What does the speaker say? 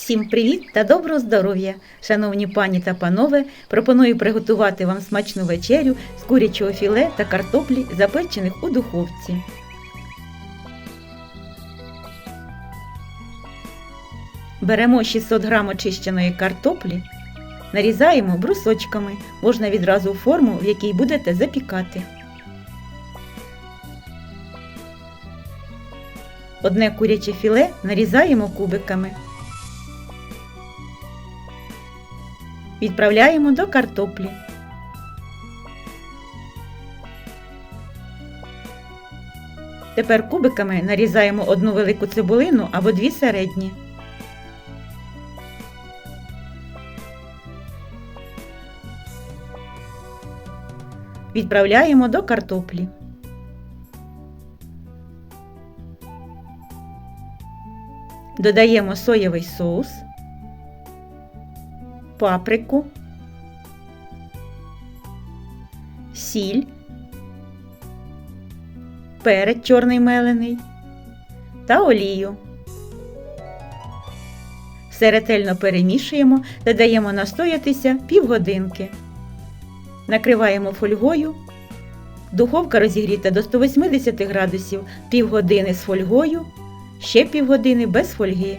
Всім привіт та доброго здоров'я! Шановні пані та панове, пропоную приготувати вам смачну вечерю з курячого філе та картоплі, запечених у духовці. Беремо 600 г очищеної картоплі, нарізаємо брусочками, можна відразу форму, в якій будете запікати. Одне куряче філе нарізаємо кубиками. Відправляємо до картоплі. Тепер кубиками нарізаємо одну велику цибулину або дві середні. Відправляємо до картоплі. Додаємо соєвий соус, паприку, сіль, перець чорний мелений та олію. Все ретельно перемішуємо та даємо настоятися півгодинки. Накриваємо фольгою. Духовка розігріта до 180 градусів півгодини з фольгою, ще півгодини без фольги,